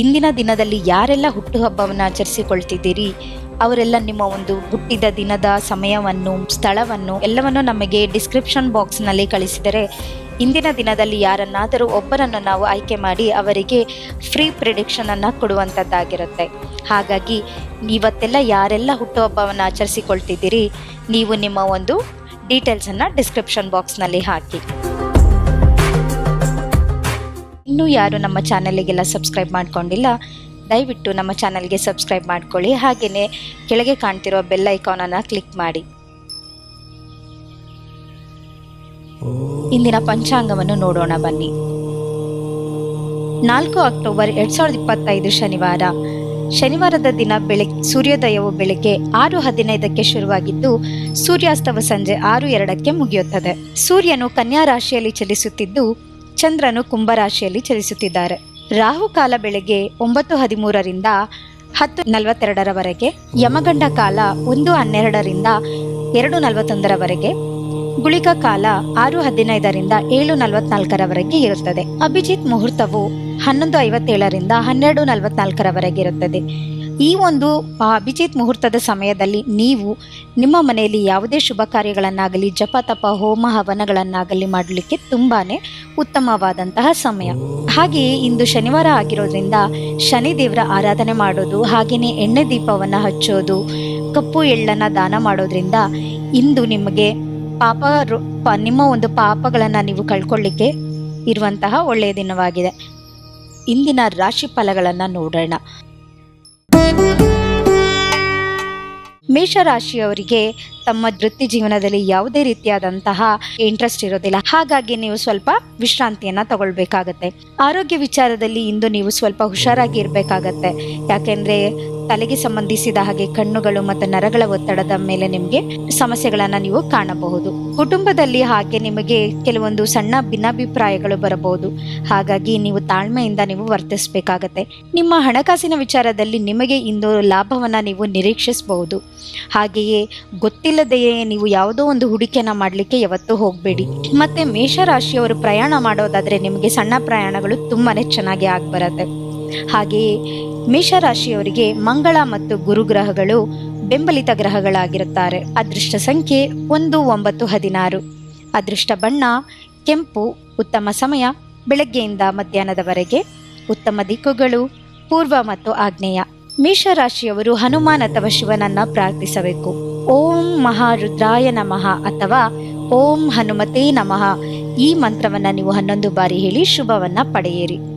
ಇಂದಿನ ದಿನದಲ್ಲಿ ಯಾರೆಲ್ಲ ಹುಟ್ಟುಹಬ್ಬವನ್ನು ಆಚರಿಸಿಕೊಳ್ತಿದ್ದೀರಿ, ಅವರೆಲ್ಲ ನಿಮ್ಮ ಒಂದು ಹುಟ್ಟಿದ ದಿನದ ಸಮಯವನ್ನು, ಸ್ಥಳವನ್ನು ಎಲ್ಲವನ್ನು ನಮಗೆ ಡಿಸ್ಕ್ರಿಪ್ಷನ್ ಬಾಕ್ಸ್ನಲ್ಲಿ ಕಳಿಸಿದರೆ, ಇಂದಿನ ದಿನದಲ್ಲಿ ಯಾರನ್ನಾದರೂ ಒಬ್ಬರನ್ನು ನಾವು ಆಯ್ಕೆ ಮಾಡಿ ಅವರಿಗೆ ಫ್ರೀ ಪ್ರಿಡಿಕ್ಷನ್ ಅನ್ನು ಕೊಡುವಂಥದ್ದಾಗಿರುತ್ತೆ. ಹಾಗಾಗಿ ಇವತ್ತೆಲ್ಲ ಯಾರೆಲ್ಲ ಹುಟ್ಟುಹಬ್ಬವನ್ನು ಆಚರಿಸಿಕೊಳ್ತಿದ್ದೀರಿ, ನೀವು ನಿಮ್ಮ ಒಂದು ಡೀಟೇಲ್ಸನ್ನು ಡಿಸ್ಕ್ರಿಪ್ಷನ್ ಬಾಕ್ಸ್ನಲ್ಲಿ ಹಾಕಿ. ಇನ್ನೂ ಯಾರು ನಮ್ಮ ಚಾನಲಿಗೆಲ್ಲ ಸಬ್ಸ್ಕ್ರೈಬ್ ಮಾಡ್ಕೊಂಡಿಲ್ಲ, ದಯವಿಟ್ಟು ನಮ್ಮ ಚಾನಲ್ಗೆ ಸಬ್ಸ್ಕ್ರೈಬ್ ಮಾಡ್ಕೊಳ್ಳಿ. ಹಾಗೆಯೇ ಕೆಳಗೆ ಕಾಣ್ತಿರೋ ಬೆಲ್ ಐಕಾನನ್ನು ಕ್ಲಿಕ್ ಮಾಡಿ. ಇಂದಿನ ಪಂಚಾಂಗವನ್ನು ನೋಡೋಣ ಬನ್ನಿ. ನಾಲ್ಕು ಅಕ್ಟೋಬರ್ ಎರಡ್ ಸಾವಿರದ ಇಪ್ಪತ್ತೈದು ಶನಿವಾರ. ಶನಿವಾರದ ದಿನ ಬೆಳಗ್ಗೆ ಸೂರ್ಯೋದಯವು ಬೆಳಗ್ಗೆ ಆರು ಹದಿನೈದಕ್ಕೆ ಶುರುವಾಗಿದ್ದು, ಸೂರ್ಯಾಸ್ತವ ಸಂಜೆ ಆರು ಎರಡಕ್ಕೆ ಮುಗಿಯುತ್ತದೆ. ಸೂರ್ಯನು ಕನ್ಯಾ ರಾಶಿಯಲ್ಲಿ ಚಲಿಸುತ್ತಿದ್ದು ಚಂದ್ರನು ಕುಂಭರಾಶಿಯಲ್ಲಿ ಚಲಿಸುತ್ತಿದ್ದಾರೆ. ರಾಹುಕಾಲ ಬೆಳಗ್ಗೆ ಒಂಬತ್ತು ಹದಿಮೂರರಿಂದ ಹತ್ತು ನಲವತ್ತೆರಡರವರೆಗೆ, ಯಮಗಂಡ ಕಾಲ ಒಂದು ಹನ್ನೆರಡರಿಂದ ಎರಡು ನಲವತ್ತೊಂದರವರೆಗೆ ಗುಳಿಕ ಕಾಲ ಆರು ಹದಿನೈದರಿಂದ ಏಳು ನಲವತ್ನಾಲ್ಕರವರೆಗೆ ಇರುತ್ತದೆ. ಅಭಿಜಿತ್ ಮುಹೂರ್ತವು ಹನ್ನೊಂದು ಐವತ್ತೇಳರಿಂದ ಹನ್ನೆರಡು ನಲವತ್ನಾಲ್ಕರವರೆಗೆ ಇರುತ್ತದೆ. ಈ ಒಂದು ಅಭಿಜಿತ್ ಮುಹೂರ್ತದ ಸಮಯದಲ್ಲಿ ನೀವು ನಿಮ್ಮ ಮನೆಯಲ್ಲಿ ಯಾವುದೇ ಶುಭ ಕಾರ್ಯಗಳನ್ನಾಗಲಿ, ಜಪ, ತಪ, ಹೋಮ, ಹವನಗಳನ್ನಾಗಲಿ ಮಾಡಲಿಕ್ಕೆ ತುಂಬಾ ಉತ್ತಮವಾದಂತಹ ಸಮಯ. ಹಾಗೆಯೇ ಇಂದು ಶನಿವಾರ ಆಗಿರೋದ್ರಿಂದ ಶನಿ ದೇವರ ಆರಾಧನೆ ಮಾಡೋದು ಹಾಗೆಯೇ ಎಣ್ಣೆ ದೀಪವನ್ನು ಹಚ್ಚೋದು, ಕಪ್ಪು ಎಳ್ಳನ್ನು ದಾನ ಮಾಡೋದ್ರಿಂದ ಇಂದು ನಿಮಗೆ ಪಾಪ ನಿಮ್ಮ ಒಂದು ಪಾಪಗಳನ್ನು ನೀವು ಕಳ್ಕೊಳ್ಳಿಕ್ಕೆ ಇರುವಂತಹ ಒಳ್ಳೆಯ ದಿನವಾಗಿದೆ. ಇಂದಿನ ರಾಶಿ ಫಲಗಳನ್ನು ನೋಡೋಣ. ಮೇಷರಾಶಿಯವರಿಗೆ ತಮ್ಮ ವೃತ್ತಿ ಜೀವನದಲ್ಲಿ ಯಾವುದೇ ರೀತಿಯಾದಂತಹ ಇಂಟ್ರೆಸ್ಟ್ ಇರೋದಿಲ್ಲ. ಹಾಗಾಗಿ ನೀವು ಸ್ವಲ್ಪ ವಿಶ್ರಾಂತಿಯನ್ನ ತಗೊಳ್ಬೇಕಾಗತ್ತೆ. ಆರೋಗ್ಯ ವಿಚಾರದಲ್ಲಿ ಇಂದು ನೀವು ಸ್ವಲ್ಪ ಹುಷಾರಾಗಿ ಇರಬೇಕಾಗತ್ತೆ. ಯಾಕೆಂದ್ರೆ ತಲೆಗೆ ಸಂಬಂಧಿಸಿದ ಹಾಗೆ ಕಣ್ಣುಗಳು ಮತ್ತು ನರಗಳ ಒತ್ತಡದ ಮೇಲೆ ನಿಮಗೆ ಸಮಸ್ಯೆಗಳನ್ನು ನೀವು ಕಾಣಬಹುದು. ಕುಟುಂಬದಲ್ಲಿ ಹಾಗೆ ನಿಮಗೆ ಕೆಲವೊಂದು ಸಣ್ಣ ಭಿನ್ನಾಭಿಪ್ರಾಯಗಳು ಬರಬಹುದು. ಹಾಗಾಗಿ ನೀವು ತಾಳ್ಮೆಯಿಂದ ನೀವು ವರ್ತಿಸಬೇಕಾಗತ್ತೆ. ನಿಮ್ಮ ಹಣಕಾಸಿನ ವಿಚಾರದಲ್ಲಿ ನಿಮಗೆ ಇಂದು ಲಾಭವನ್ನ ನೀವು ನಿರೀಕ್ಷಿಸಬಹುದು. ಹಾಗೆಯೇ ಗೊತ್ತಿಲ್ಲದೆಯೇ ನೀವು ಯಾವುದೋ ಒಂದು ಹೂಡಿಕೆಯನ್ನ ಮಾಡಲಿಕ್ಕೆ ಯಾವತ್ತೂ ಹೋಗಬೇಡಿ. ಮತ್ತೆ ಮೇಷರಾಶಿಯವರು ಪ್ರಯಾಣ ಮಾಡೋದಾದ್ರೆ ನಿಮಗೆ ಸಣ್ಣ ಪ್ರಯಾಣಗಳು ತುಂಬಾನೇ ಚೆನ್ನಾಗಿ ಆಗ್ಬರತ್ತೆ. ಹಾಗೆಯೇ ಮೇಷರಾಶಿಯವರಿಗೆ ಮಂಗಳ ಮತ್ತು ಗುರುಗ್ರಹಗಳು ಬೆಂಬಲಿತ ಗ್ರಹಗಳಾಗಿರುತ್ತಾರೆ. ಅದೃಷ್ಟ ಸಂಖ್ಯೆ ಒಂದು, ಒಂಬತ್ತು, ಹದಿನಾರು. ಅದೃಷ್ಟ ಬಣ್ಣ, ಕೆಂಪು, ಉತ್ತಮ ಸಮಯ, ಬೆಳಗ್ಗೆಯಿಂದ ಮಧ್ಯಾಹ್ನದವರೆಗೆ ಉತ್ತಮ ದಿಕ್ಕುಗಳು, ಪೂರ್ವ ಮತ್ತು ಆಗ್ನೇಯ. ಮೇಷರಾಶಿಯವರು ಹನುಮಾನ್ ಅಥವಾ ಶಿವನನ್ನ ಪ್ರಾರ್ಥಿಸಬೇಕು. ಓಂ ಮಹಾರುದ್ರಾಯ ನಮಃ ಅಥವಾ ಓಂ ಹನುಮತೇ ನಮಃ ಈ ಮಂತ್ರವನ್ನ ನೀವು ಹನ್ನೊಂದು ಬಾರಿ ಹೇಳಿ ಶುಭವನ್ನ ಪಡೆಯಿರಿ.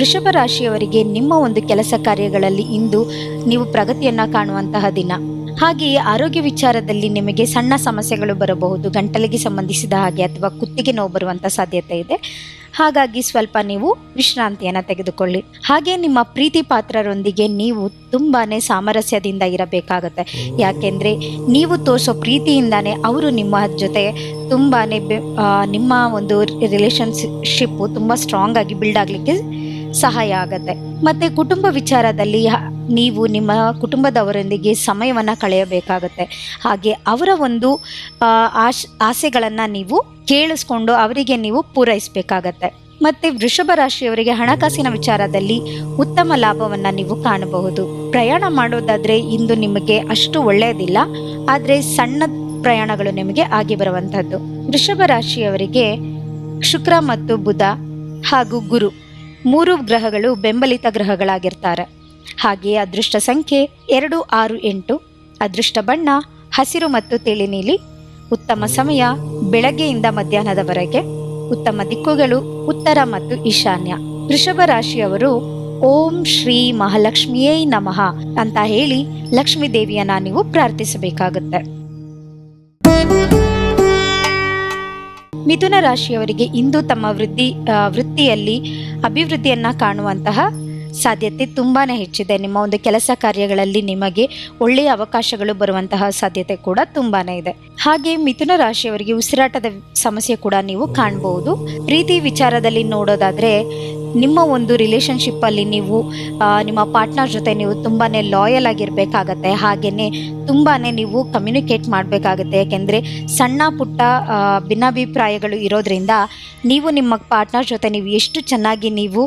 ವೃಷಭ ರಾಶಿಯವರಿಗೆ ನಿಮ್ಮ ಒಂದು ಕೆಲಸ ಕಾರ್ಯಗಳಲ್ಲಿ ಇಂದು ನೀವು ಪ್ರಗತಿಯನ್ನ ಕಾಣುವಂತಹ ದಿನ. ಹಾಗೆಯೇ ಆರೋಗ್ಯ ವಿಚಾರದಲ್ಲಿ ನಿಮಗೆ ಸಣ್ಣ ಸಮಸ್ಯೆಗಳು ಬರಬಹುದು, ಗಂಟಲಿಗೆ ಸಂಬಂಧಿಸಿದ ಹಾಗೆ ಅಥವಾ ಕುತ್ತಿಗೆ ನೋವು ಬರುವಂತ ಸಾಧ್ಯತೆ ಇದೆ. ಹಾಗಾಗಿ ಸ್ವಲ್ಪ ನೀವು ವಿಶ್ರಾಂತಿಯನ್ನು ತೆಗೆದುಕೊಳ್ಳಿ. ಹಾಗೆ ನಿಮ್ಮ ಪ್ರೀತಿ ಪಾತ್ರರೊಂದಿಗೆ ನೀವು ತುಂಬಾನೇ ಸಾಮರಸ್ಯದಿಂದ ಇರಬೇಕಾಗತ್ತೆ. ಯಾಕೆಂದ್ರೆ ನೀವು ತೋರಿಸೋ ಪ್ರೀತಿಯಿಂದಾನೇ ಅವರು ನಿಮ್ಮ ಜೊತೆ ತುಂಬಾನೇ ನಿಮ್ಮ ಒಂದು ರಿಲೇಶನ್ಶಿಪ್ ತುಂಬಾ ಸ್ಟ್ರಾಂಗ್ ಆಗಿ ಬಿಲ್ಡ್ ಆಗ್ಲಿಕ್ಕೆ ಸಹಾಯ ಆಗತ್ತೆ. ಮತ್ತೆ ಕುಟುಂಬ ವಿಚಾರದಲ್ಲಿ ನೀವು ನಿಮ್ಮ ಕುಟುಂಬದವರೊಂದಿಗೆ ಸಮಯವನ್ನು ಕಳೆಯಬೇಕಾಗತ್ತೆ. ಹಾಗೆ ಅವರ ಒಂದು ಆಶ್, ಆಸೆಗಳನ್ನು ನೀವು ಕೇಳಿಸ್ಕೊಂಡು ಅವರಿಗೆ ನೀವು ಪೂರೈಸಬೇಕಾಗತ್ತೆ. ಮತ್ತೆ ವೃಷಭ ರಾಶಿಯವರಿಗೆ ಹಣಕಾಸಿನ ವಿಚಾರದಲ್ಲಿ ಉತ್ತಮ ಲಾಭವನ್ನ ನೀವು ಕಾಣಬಹುದು. ಪ್ರಯಾಣ ಮಾಡೋದಾದ್ರೆ ಇಂದು ನಿಮಗೆ ಅಷ್ಟು ಒಳ್ಳೆಯದಿಲ್ಲ. ಆದ್ರೆ ಸಣ್ಣ ಪ್ರಯಾಣಗಳು ನಿಮಗೆ ಆಗಿ ಬರುವಂತಹದ್ದು. ವೃಷಭ ರಾಶಿಯವರಿಗೆ ಶುಕ್ರ ಮತ್ತು ಬುಧ ಹಾಗೂ ಗುರು ಮೂರು ಗ್ರಹಗಳು ಬೆಂಬಲಿತ ಗ್ರಹಗಳಾಗಿರ್ತಾರೆ. ಹಾಗೆಯೇ ಅದೃಷ್ಟ ಸಂಖ್ಯೆ ಎರಡು, ಆರು, ಎಂಟು. ಅದೃಷ್ಟ ಬಣ್ಣ, ಹಸಿರು ಮತ್ತು ತಿಳಿ ನೀಲಿ ಉತ್ತಮ ಸಮಯ ಬೆಳಗ್ಗೆಯಿಂದ ಮಧ್ಯಾಹ್ನದವರೆಗೆ. ಉತ್ತಮ ದಿಕ್ಕುಗಳು ಉತ್ತರ ಮತ್ತು ಈಶಾನ್ಯ. ವೃಷಭ ರಾಶಿಯವರು ಓಂ ಶ್ರೀ ಮಹಾಲಕ್ಷ್ಮಿಯೇ ನಮಃ ಅಂತ ಹೇಳಿ ಲಕ್ಷ್ಮೀ ದೇವಿಯನ್ನ ನೀವು ಪ್ರಾರ್ಥಿಸಬೇಕಾಗುತ್ತೆ. ಮಿಥುನ ರಾಶಿಯವರಿಗೆ ಇಂದು ತಮ್ಮ ವೃದ್ಧಿ ವೃತ್ತಿಯಲ್ಲಿ ಅಭಿವೃದ್ಧಿಯನ್ನ ಕಾಣುವಂತಹ ಸಾಧ್ಯತೆ ತುಂಬಾ ಹೆಚ್ಚಿದೆ. ನಿಮ್ಮ ಒಂದು ಕೆಲಸ ಕಾರ್ಯಗಳಲ್ಲಿ ನಿಮಗೆ ಒಳ್ಳೆಯ ಅವಕಾಶಗಳು ಬರುವಂತಹ ಸಾಧ್ಯತೆ ಕೂಡ ತುಂಬಾನೇ ಇದೆ. ಹಾಗೆ ಮಿಥುನ ರಾಶಿಯವರಿಗೆ ಉಸಿರಾಟದ ಸಮಸ್ಯೆ ಕೂಡ ನೀವು ಕಾಣಬಹುದು ಪ್ರೀತಿ ವಿಚಾರದಲ್ಲಿ ನೋಡೋದಾದ್ರೆ ನಿಮ್ಮ ಒಂದು ರಿಲೇಶನ್ಶಿಪ್ ಅಲ್ಲಿ ನೀವು ನಿಮ್ಮ ಪಾರ್ಟ್ನರ್ ಜೊತೆ ನೀವು ತುಂಬಾನೇ ಲಾಯಲ್ ಆಗಿರ್ಬೇಕಾಗತ್ತೆ. ಹಾಗೆಯೇ ತುಂಬಾನೇ ನೀವು ಕಮ್ಯುನಿಕೇಟ್ ಮಾಡಬೇಕಾಗುತ್ತೆ. ಯಾಕೆಂದರೆ ಸಣ್ಣ ಪುಟ್ಟ ಭಿನ್ನಾಭಿಪ್ರಾಯಗಳು ಇರೋದ್ರಿಂದ ನೀವು ನಿಮ್ಮ ಪಾರ್ಟ್ನರ್ ಜೊತೆ ನೀವು ಎಷ್ಟು ಚೆನ್ನಾಗಿ ನೀವು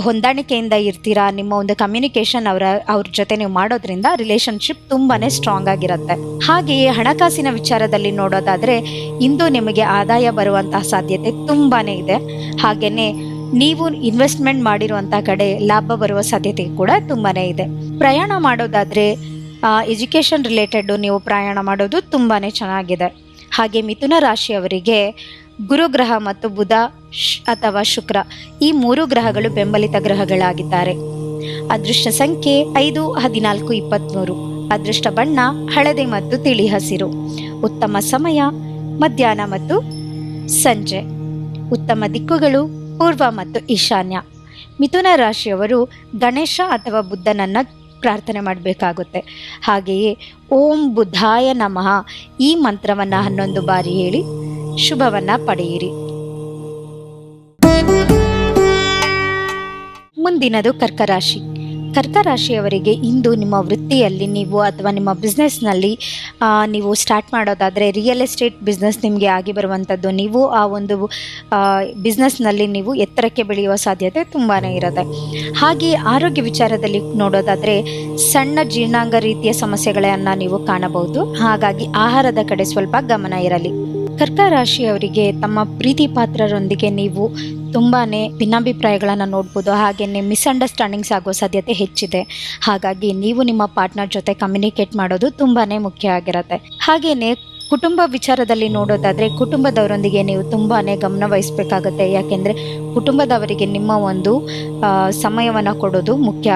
ಹೊಂದಾಣಿಕೆಯಿಂದ ಇರ್ತೀರಾ? ನಿಮ್ಮ ಒಂದು ಕಮ್ಯುನಿಕೇಶನ್ ಅವರ, ಅವ್ರ ಜೊತೆ ನೀವು ಮಾಡೋದ್ರಿಂದ ರಿಲೇಶನ್ಶಿಪ್ ತುಂಬಾನೇ ಸ್ಟ್ರಾಂಗ್ ಆಗಿರುತ್ತೆ. ಹಾಗೆಯೇ ಹಣಕಾಸಿನ ವಿಚಾರದಲ್ಲಿ ನೋಡೋದಾದ್ರೆ, ಇಂದು ನಿಮಗೆ ಆದಾಯ ಬರುವಂತಹ ಸಾಧ್ಯತೆ ತುಂಬಾನೇ ಇದೆ. ಹಾಗೇನೆ ನೀವು ಇನ್ವೆಸ್ಟ್ಮೆಂಟ್ ಮಾಡಿರುವಂತಹ ಕಡೆ ಲಾಭ ಬರುವ ಸಾಧ್ಯತೆ ಕೂಡ ತುಂಬಾನೇ ಇದೆ. ಪ್ರಯಾಣ ಮಾಡೋದಾದ್ರೆ ಎಜುಕೇಷನ್ ರಿಲೇಟೆಡ್ ನೀವು ಪ್ರಯಾಣ ಮಾಡೋದು ತುಂಬಾನೇ ಚೆನ್ನಾಗಿದೆ. ಹಾಗೆ ಮಿಥುನ ರಾಶಿಯವರಿಗೆ ಗುರುಗ್ರಹ ಮತ್ತು ಬುಧ ಅಥವಾ ಶುಕ್ರ ಈ ಮೂರು ಗ್ರಹಗಳು ಬೆಂಬಲಿತ ಗ್ರಹಗಳಾಗಿದ್ದಾರೆ. ಅದೃಷ್ಟ ಸಂಖ್ಯೆ ಐದು, ಹದಿನಾಲ್ಕು ಇಪ್ಪತ್ತ್ಮೂರು ಅದೃಷ್ಟ ಬಣ್ಣ, ಹಳದಿ ಮತ್ತು ತಿಳಿ ಹಸಿರು. ಉತ್ತಮ ಸಮಯ, ಮಧ್ಯಾಹ್ನ ಮತ್ತು ಸಂಜೆ. ಉತ್ತಮ ದಿಕ್ಕುಗಳು, ಪೂರ್ವ ಮತ್ತು ಈಶಾನ್ಯ. ಮಿಥುನ ರಾಶಿಯವರು ಗಣೇಶ ಅಥವಾ ಬುದ್ಧನನ್ನ ಪ್ರಾರ್ಥನೆ ಮಾಡಬೇಕಾಗುತ್ತೆ. ಹಾಗೆಯೇ ಓಂ ಬುಧಾಯ ನಮಃ ಈ ಮಂತ್ರವನ್ನು ಹನ್ನೊಂದು ಬಾರಿ ಹೇಳಿ ಶುಭವನ್ನ ಪಡೆಯಿರಿ. ಮುಂದಿನದು ಕರ್ಕರಾಶಿ. ಕರ್ಕರಾಶಿಯವರಿಗೆ ಇಂದು ನಿಮ್ಮ ವೃತ್ತಿಯಲ್ಲಿ ನೀವು ಅಥವಾ ನಿಮ್ಮ ಬಿಸ್ನೆಸ್ನಲ್ಲಿ ನೀವು ಸ್ಟಾರ್ಟ್ ಮಾಡೋದಾದರೆ ರಿಯಲ್ ಎಸ್ಟೇಟ್ ಬಿಸ್ನೆಸ್ ನಿಮಗೆ ಆಗಿ ಬರುವಂಥದ್ದು ನೀವು ಆ ಒಂದು ಬಿಸ್ನೆಸ್ನಲ್ಲಿ ನೀವು ಎತ್ತರಕ್ಕೆ ಬೆಳೆಯುವ ಸಾಧ್ಯತೆ ತುಂಬಾ ಇರುತ್ತೆ. ಹಾಗೆ ಆರೋಗ್ಯ ವಿಚಾರದಲ್ಲಿ ನೋಡೋದಾದರೆ ಸಣ್ಣ ಜೀರ್ಣಾಂಗ ರೀತಿಯ ಸಮಸ್ಯೆಗಳನ್ನು ನೀವು ಕಾಣಬಹುದು. ಹಾಗಾಗಿ ಆಹಾರದ ಕಡೆ ಸ್ವಲ್ಪ ಗಮನ ಇರಲಿ. ಕರ್ಕ ರಾಶಿಯವರಿಗೆ ತಮ್ಮ ಪ್ರೀತಿ ಪಾತ್ರರೊಂದಿಗೆ ನೀವು ತುಂಬಾ ಭಿನ್ನಾಭಿಪ್ರಾಯಗಳನ್ನು ನೋಡ್ಬೋದು. ಹಾಗೆಯೇ ಮಿಸ್ಅಂಡರ್ಸ್ಟ್ಯಾಂಡಿಂಗ್ಸ್ ಆಗೋ ಸಾಧ್ಯತೆ ಹೆಚ್ಚಿದೆ. ಹಾಗಾಗಿ ನೀವು ನಿಮ್ಮ ಪಾರ್ಟ್ನರ್ ಜೊತೆ ಕಮ್ಯುನಿಕೇಟ್ ಮಾಡೋದು ತುಂಬಾ ಮುಖ್ಯ ಆಗಿರುತ್ತೆ. ಹಾಗೆಯೇ ಕುಟುಂಬ ವಿಚಾರದಲ್ಲಿ ನೋಡೋದಾದರೆ ಕುಟುಂಬದವರೊಂದಿಗೆ ನೀವು ತುಂಬಾ ಗಮನ ವಹಿಸಬೇಕಾಗುತ್ತೆ. ಯಾಕೆಂದರೆ ಕುಟುಂಬದವರಿಗೆ ನಿಮ್ಮ ಒಂದು ಸಮಯವನ್ನು ಕೊಡೋದು ಮುಖ್ಯ.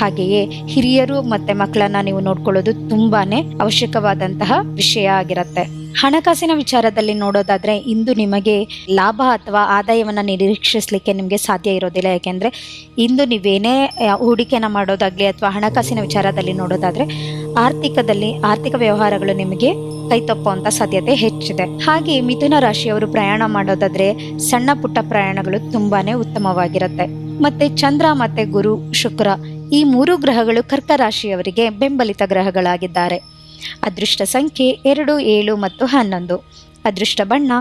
ಹಾಗೆಯೇ ಹಿರಿಯರು ಮತ್ತು ಮಕ್ಕಳನ್ನ ನೀವು ನೋಡ್ಕೊಳ್ಳೋದು ತುಂಬಾ ಅವಶ್ಯಕವಾದಂತಹ ವಿಷಯ ಆಗಿರುತ್ತೆ. ಹಣಕಾಸಿನ ವಿಚಾರದಲ್ಲಿ ನೋಡೋದಾದ್ರೆ ಇಂದು ನಿಮಗೆ ಲಾಭ ಅಥವಾ ಆದಾಯವನ್ನು ನಿರೀಕ್ಷಿಸಲಿಕ್ಕೆ ನಿಮಗೆ ಸಾಧ್ಯ ಇರೋದಿಲ್ಲ. ಯಾಕೆಂದ್ರೆ ಇಂದು ನೀವೇನೇ ಹೂಡಿಕೆನ ಮಾಡೋದಾಗ್ಲಿ ಅಥವಾ ಹಣಕಾಸಿನ ವಿಚಾರದಲ್ಲಿ ನೋಡೋದಾದ್ರೆ ಆರ್ಥಿಕದಲ್ಲಿ, ಆರ್ಥಿಕ ವ್ಯವಹಾರಗಳು ನಿಮಗೆ ಕೈ ತಪ್ಪುವಂತ ಸಾಧ್ಯತೆ ಹೆಚ್ಚಿದೆ. ಹಾಗೆ ಮಿಥುನ ರಾಶಿಯವರು ಪ್ರಯಾಣ ಮಾಡೋದಾದ್ರೆ ಸಣ್ಣ ಪುಟ್ಟ ಪ್ರಯಾಣಗಳು ತುಂಬಾನೇ ಉತ್ತಮವಾಗಿರುತ್ತೆ. ಮತ್ತೆ ಚಂದ್ರ ಮತ್ತೆ ಗುರು ಶುಕ್ರ ಈ ಮೂರು ಗ್ರಹಗಳು ಕರ್ಕ ರಾಶಿಯವರಿಗೆ ಬೆಂಬಲಿತ ಗ್ರಹಗಳಾಗಿದ್ದಾರೆ. ಅದೃಷ್ಟ ಸಂಖ್ಯೆ ಎರಡು, ಏಳು ಮತ್ತು ಹನ್ನೊಂದು. ಅದೃಷ್ಟ ಬಣ್ಣ,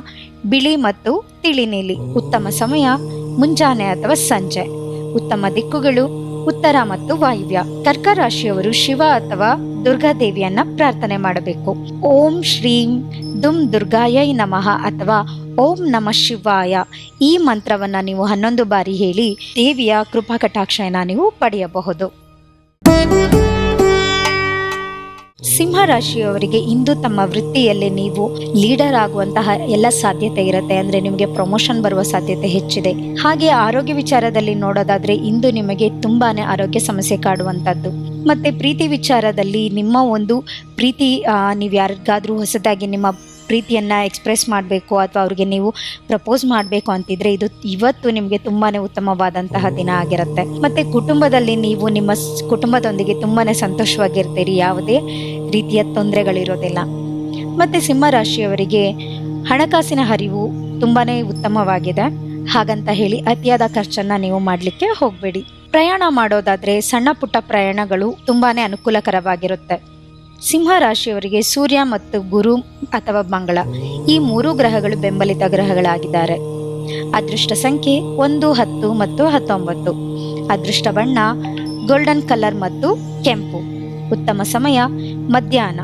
ಬಿಳಿ ಮತ್ತು ತಿಳಿ ನೀಲಿ ಉತ್ತಮ ಸಮಯ, ಮುಂಜಾನೆ ಅಥವಾ ಸಂಜೆ. ಉತ್ತಮ ದಿಕ್ಕುಗಳು, ಉತ್ತರ ಮತ್ತು ವಾಯುವ್ಯ. ಕರ್ಕ ರಾಶಿಯವರು ಶಿವ ಅಥವಾ ದುರ್ಗಾದೇವಿಯನ್ನ ಪ್ರಾರ್ಥನೆ ಮಾಡಬೇಕು. ಓಂ ಶ್ರೀಂ ದುಂ ದುರ್ಗಾಯೈ ನಮಃ ಅಥವಾ ಓಂ ನಮ ಶಿವಾಯ. ಈ ಮಂತ್ರವನ್ನ ನೀವು ಹನ್ನೊಂದು ಬಾರಿ ಹೇಳಿ ದೇವಿಯ ಕೃಪಾ ನೀವು ಪಡೆಯಬಹುದು. ಸಿಂಹ ರಾಶಿಯವರಿಗೆ ಇಂದು ತಮ್ಮ ವೃತ್ತಿಯಲ್ಲಿ ನೀವು ಲೀಡರ್ ಆಗುವಂತಹ ಎಲ್ಲ ಸಾಧ್ಯತೆ ಇರುತ್ತೆ. ಅಂದ್ರೆ ನಿಮಗೆ ಪ್ರಮೋಷನ್ ಬರುವ ಸಾಧ್ಯತೆ ಹೆಚ್ಚಿದೆ. ಹಾಗೆ ಆರೋಗ್ಯ ವಿಚಾರದಲ್ಲಿ ನೋಡೋದಾದ್ರೆ ಇಂದು ನಿಮಗೆ ತುಂಬಾನೇ ಆರೋಗ್ಯ ಸಮಸ್ಯೆ ಕಾಡುವಂತದ್ದು. ಮತ್ತೆ ಪ್ರೀತಿ ವಿಚಾರದಲ್ಲಿ ನಿಮ್ಮ ಒಂದು ಪ್ರೀತಿ ನೀವು ಯಾರಿಗಾದರೂ ಹೊಸದಾಗಿ ನಿಮ್ಮ ಪ್ರೀತಿಯನ್ನ ಎಕ್ಸ್ಪ್ರೆಸ್ ಮಾಡಬೇಕು ಅಥವಾ ಅವ್ರಿಗೆ ನೀವು ಪ್ರಪೋಸ್ ಮಾಡಬೇಕು ಅಂತಿದ್ರೆ ಇದು ಇವತ್ತು ನಿಮಗೆ ತುಂಬಾನೇ ಉತ್ತಮವಾದಂತಹ ದಿನ ಆಗಿರುತ್ತೆ. ಮತ್ತೆ ಕುಟುಂಬದಲ್ಲಿ ನೀವು ನಿಮ್ಮ ಕುಟುಂಬದೊಂದಿಗೆ ತುಂಬಾನೇ ಸಂತೋಷವಾಗಿರ್ತೀರಿ. ಯಾವುದೇ ರೀತಿಯ ತೊಂದರೆಗಳಿರೋದಿಲ್ಲ. ಮತ್ತೆ ಸಿಂಹ ರಾಶಿಯವರಿಗೆ ಹಣಕಾಸಿನ ಹರಿವು ತುಂಬಾನೇ ಉತ್ತಮವಾಗಿದೆ. ಹಾಗಂತ ಹೇಳಿ ಅತಿಯಾದ ಖರ್ಚನ್ನ ನೀವು ಮಾಡಲಿಕ್ಕೆ ಹೋಗಬೇಡಿ. ಪ್ರಯಾಣ ಮಾಡೋದಾದ್ರೆ ಸಣ್ಣ ಪುಟ್ಟ ಪ್ರಯಾಣಗಳು ತುಂಬಾನೇ ಅನುಕೂಲಕರವಾಗಿರುತ್ತೆ. ಸಿಂಹ ರಾಶಿಯವರಿಗೆ ಸೂರ್ಯ ಮತ್ತು ಗುರು ಅಥವಾ ಮಂಗಳ ಈ ಮೂರು ಗ್ರಹಗಳು ಬೆಂಬಲಿತ ಗ್ರಹಗಳಾಗಿದ್ದಾರೆ. ಅದೃಷ್ಟ ಸಂಖ್ಯೆ ಒಂದು, ಹತ್ತು ಮತ್ತು ಹತ್ತೊಂಬತ್ತು. ಅದೃಷ್ಟ ಬಣ್ಣ ಗೋಲ್ಡನ್ ಕಲರ್ ಮತ್ತು ಕೆಂಪು. ಉತ್ತಮ ಸಮಯ ಮಧ್ಯಾಹ್ನ.